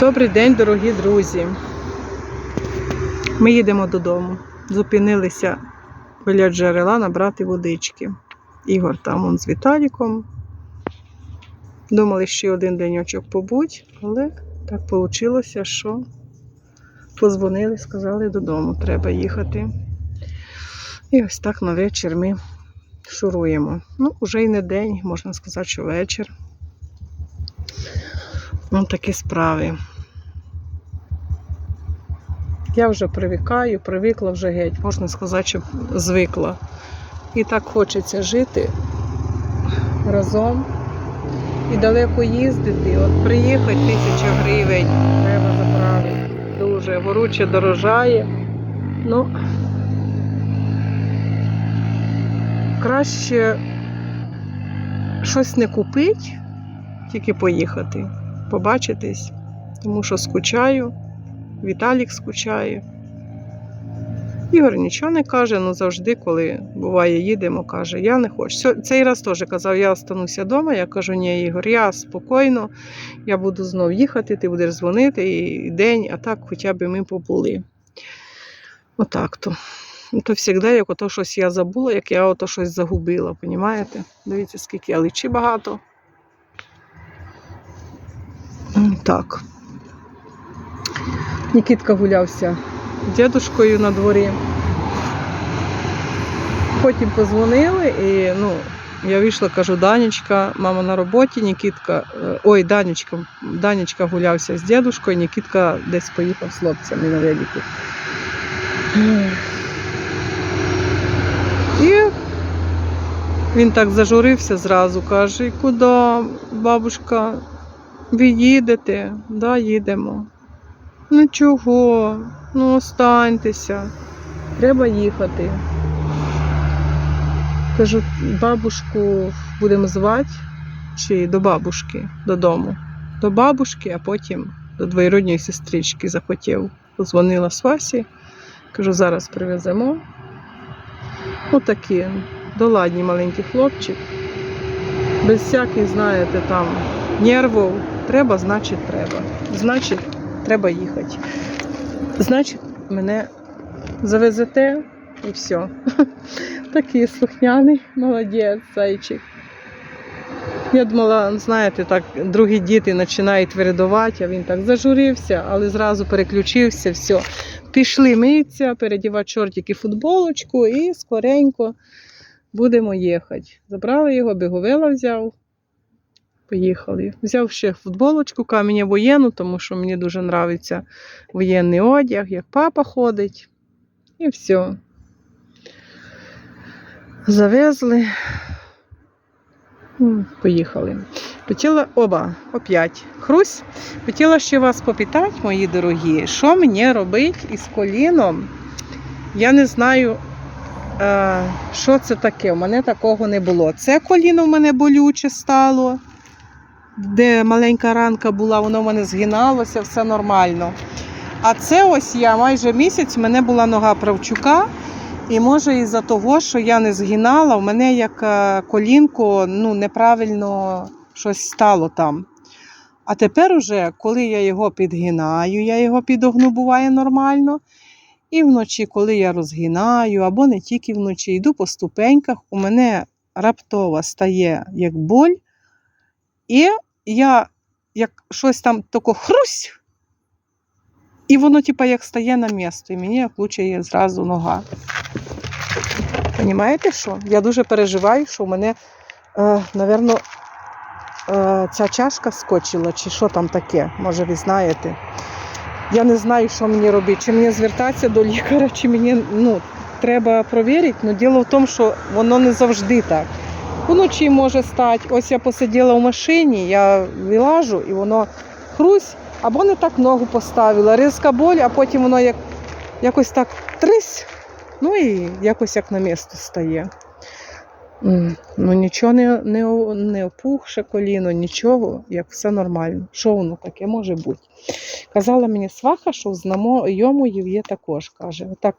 Добрий день, дорогі друзі. Ми їдемо додому. Зупинилися біля джерела набрати водички. Ігор там он з Віталіком. Думали, ще один денечок побудь, але так вийшло, що позвонили, сказали, додому треба їхати. І ось так на вечір ми шуруємо. Ну, вже й не день, можна сказати, що вечір. Ну, такі справи. Я вже привикаю, привикла вже геть, можна сказати, що звикла. І так хочеться жити разом і далеко їздити. От приїхати тисяча гривень треба заправити. Дуже горуче дорожає. Ну, краще щось не купити, тільки поїхати побачитись, тому що скучаю, Віталік скучає. Ігор нічого не каже, ну завжди, коли буває, їдемо, каже, я не хочу. Цей раз теж казав, я остануся вдома. Я кажу, ні, Ігор, я спокійно, я буду знов їхати, ти будеш дзвонити і день, а так хоча б ми побули. Отак то. Ну, То завжди, як ото щось я забула, як я ото щось загубила, понімаєте? Дивіться, скільки яличі багато. Так. Нікітка гулявся дідушкою на дворі. Потім позвонили і ну, я вийшла, кажу, Данечка, мама на роботі, Нікітка, е, ой, Данечка, Данечка гулявся з дідушкою, Нікітка десь поїхав з хлопцями на велику. І він так зажурився зразу, каже, куди, бабушка, ви їдете? Да, їдемо. Ну чого? Ну останьтеся. Треба їхати. Кажу, бабушку будемо звати чи до бабушки додому. До бабушки, а потім до двоюродньої сестрички захотів. Позвонила Свасі. Кажу, зараз привеземо. Отакі доладні маленький хлопчик. Без всяких, знаєте, там нервів. Треба, значить, треба. Значить, треба їхати. Значить, мене завезете і все. Такий слухняний, молодець, зайчик. Я думала, знаєте, так другі діти починають вирядувати, а він так зажурився, але зразу переключився, все. Пішли митися, передівати чортики футболочку і скоренько будемо їхати. Забрали його, біговела взяв. Поїхали. Взяв ще футболочку, каміння воєнну, тому що мені дуже подобається воєнний одяг, як папа ходить. І все. Завезли. Поїхали. Хотіла оба, опять. Хрусь. Хотіла ще вас попитати, мої дорогі, що мені робити із коліном? Я не знаю, е, що це таке. У мене такого не було. Це коліно в мене болюче стало, де маленька ранка була, воно в мене згиналося, все нормально. А це ось я майже місяць, в мене була нога правчука. І може із-за того, що я не згинала, в мене як е, колінко ну, неправильно щось стало там. А тепер уже, коли я його підгинаю, я його підогну, буває нормально. І вночі, коли я розгинаю, або не тільки вночі, йду по ступеньках, у мене раптово стає як боль, і я як щось там тако хрусь, і воно, типа, як стає на місто, і мені як зразу нога. Понімаєте що? Я дуже переживаю, що в мене, е, напевно, е, ця чашка скочила, чи що там таке, може ви знаєте. Я не знаю, що мені робити, чи мені звертатися до лікаря, чи мені ну, треба провірити. Ну, діло в тому, що воно не завжди так. Вночі може стати. Ось я посиділа в машині, я вилажу і воно хрусь, або не так ногу поставила, різка боль, а потім воно як, якось так трись, ну і якось як на місто стає. Ну нічого не, не, не опухше коліно, нічого, як все нормально. Що воно таке може бути? Казала мені сваха, що в знайомої є також. Каже, отак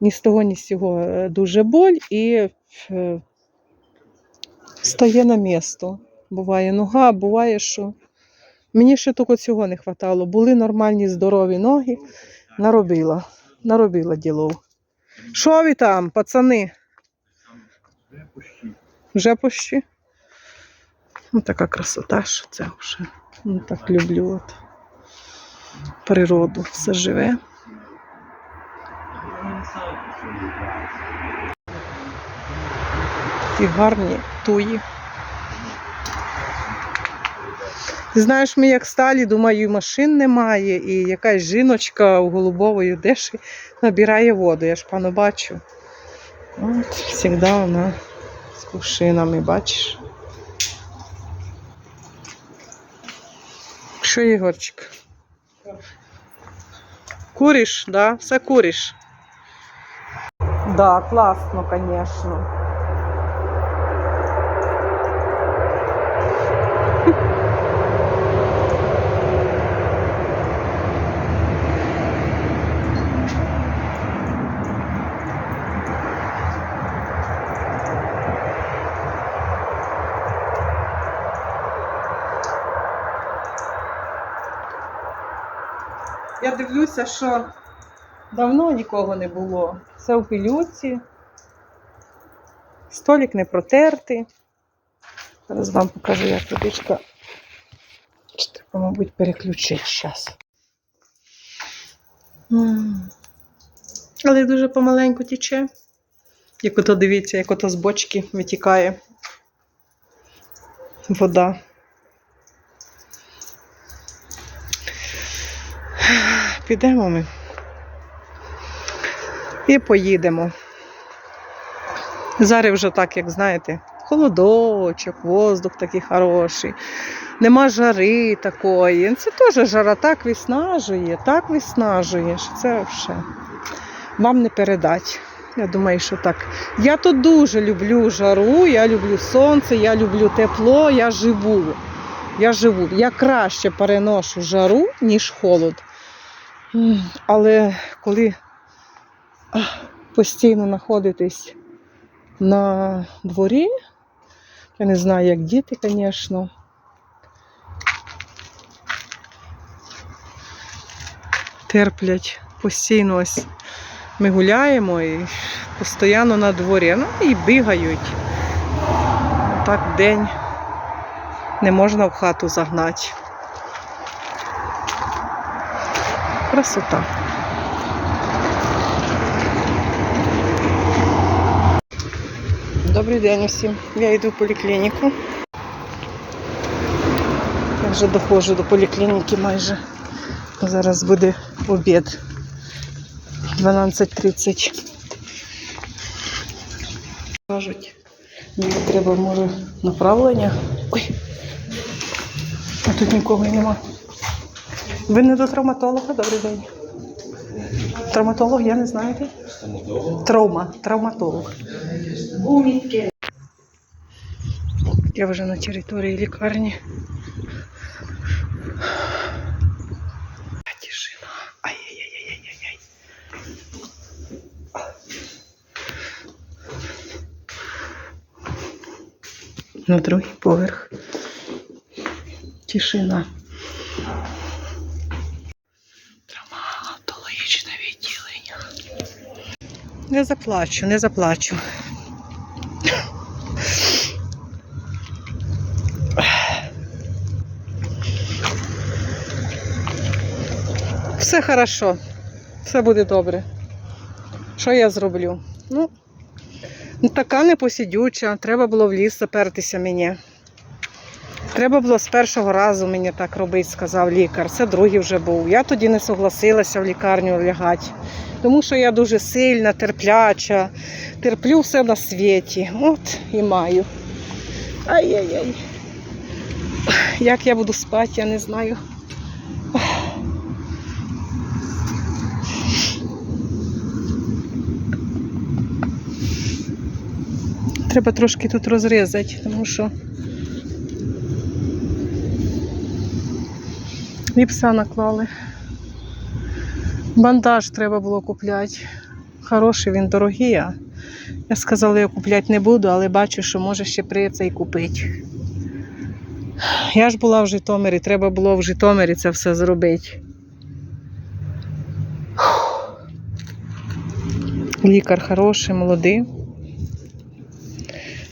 ні з того, ні з цього е, дуже боль і е, стає на місто. Буває нога, буває, що Мені ще тільки цього не вистачало. Були нормальні здорові ноги. Наробила. Наробила ділов. Що ви там, пацани? Вже пощі. Ну, така красота, що це вже. Ну, так люблю от. Природу, все живе. Такі гарні туї. Знаєш, ми як сталі, думаю, і машин немає, і якась жіночка у голубової одежі набирає воду. Я ж пану бачу. От, завжди вона з кувшинами, бачиш. Що, Ігорчик? Куриш, да? Все куриш. Да, класно, звісно. Я дивлюся, що давно нікого не було. Все в пилюці. Столик не протертий. Зараз вам покажу, як водичка. Треба, мабуть, переключити зараз. Але дуже помаленьку тіче. Як ото дивіться, як ото з бочки витікає вода. Підемо ми. І поїдемо. Зараз вже так, як знаєте, холодочок, воздух такий хороший, нема жари такої. Це теж жара так виснажує, так виснажує, що це все вам не передать. Я думаю, що так. Я тут дуже люблю жару, я люблю сонце, я люблю тепло, я живу. Я живу. Я краще переношу жару, ніж холод. Але коли постійно знаходитись на дворі, я не знаю, як діти, звісно. Терплять постійно ось ми гуляємо і постійно на дворі. Ну і бігають. Так день не можна в хату загнати. Красота. Добрий день усім. Я йду в поліклініку. Я вже доходжу до поліклініки майже. Зараз буде обід. 12.30. Кажуть, мені треба, може, направлення. Ой. А тут нікого нема. Ви не до травматолога? Добрий день. Травматолог, я не знаєте? Травма, травматолог. Я вже на території лікарні. Тишина. Ай-яй-яй-яй-яй-яй. На другий поверх. Тишина. Не заплачу, не заплачу. Все хорошо, все буде добре. Що я зроблю? Ну, така непосидюча, треба було в ліс запертися мені. Треба було з першого разу мені так робити, сказав лікар. Це другий вже був. Я тоді не согласилася в лікарню лягати, тому що я дуже сильна, терпляча, терплю все на світі. От і маю. Ай-яй-яй. Як я буду спати, я не знаю. Треба трошки тут розрізати, тому що віпса наклали. Бандаж треба було купляти. Хороший, він дорогий. а Я сказала, я купляти не буду, але бачу, що може ще прийдеться і купити. Я ж була в Житомирі, треба було в Житомирі це все зробити. Лікар хороший, молодий.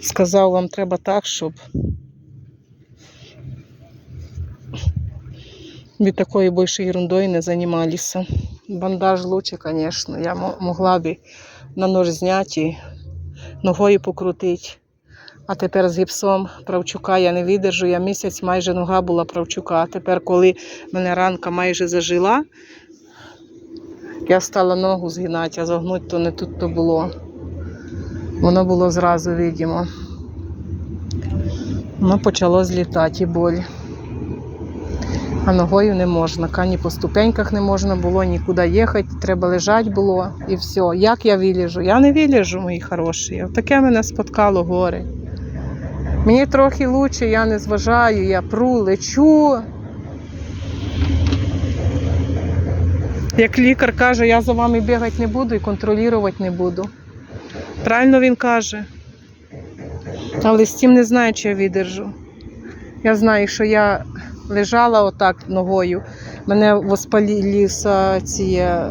Сказав, вам треба так, щоб від такої більше ерундою не займалися. Бандаж лучше, звісно. Я могла б на нож зняти, ногою покрутити. А тепер з гіпсом правчука я не видержу. Я місяць майже нога була правчука. А тепер, коли мене ранка майже зажила, я стала ногу згинати, а загнути то не тут то було. Воно було зразу видимо. Воно почало злітати і боль. А ногою не можна. Ка ні по ступеньках не можна було, нікуди їхати, треба лежати було і все. Як я виліжу? Я не виліжу, мої хороші. Таке мене споткало горе. Мені трохи лучше, я не зважаю, я пру, лечу. Як лікар каже, я за вами бігати не буду і контролювати не буду. Правильно він каже. Але з цим не знаю, чи я видержу. Я знаю, що я лежала отак ногою. Мене воспалилися ці е,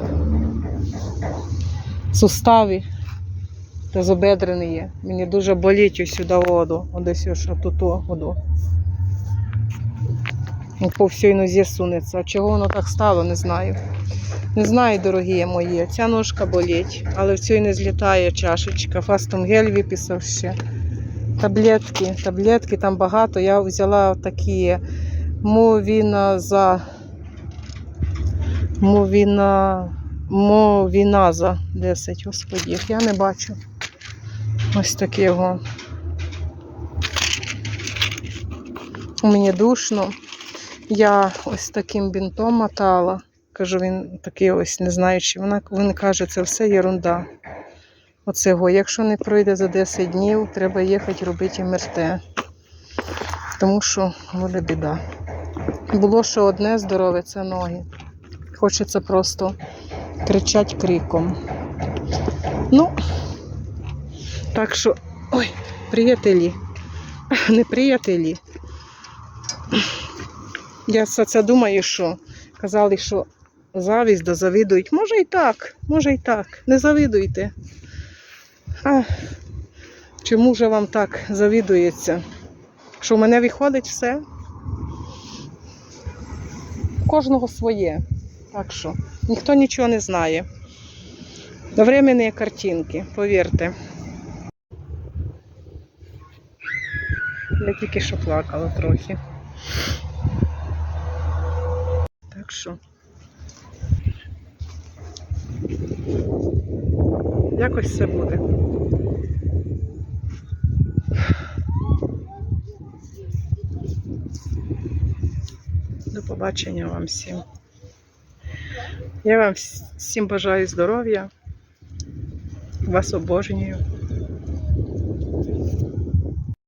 сустави тазобедрені є. Мені дуже болить ось сюди воду. Десь ось тут воду. Ну, По всій нозі сунеться. А чого воно так стало, не знаю. Не знаю, дорогі мої. Ця ножка болить, але в цій не злітає чашечка. Фастум гель виписав ще. Таблетки, таблетки там багато. Я взяла такі мовіна за мовіна мовіназа 10. Господі, я не бачу. Ось такого. У мені душно. Я ось таким бінтом мотала. Кажу, він такий ось не знаю, чи вона він каже, це все ерунда. Оцього. Якщо не пройде за 10 днів, треба їхати робити МРТ. Тому що буде біда. Було ще одне здорове це ноги. Хочеться просто кричати криком. Ну, так що, ой, приятелі, не приятелі. Я це думаю, що казали, що завість да завидують. Може і так, може і так. Не завидуйте. А чому ж вам так завідується? Що в мене виходить все? Кожного своє. Так що ніхто нічого не знає. До картинки, повірте. Я тільки що плакала трохи. Так що. Якось все буде. Побачення вам всім. Я вам всім бажаю здоров'я. Вас обожнюю.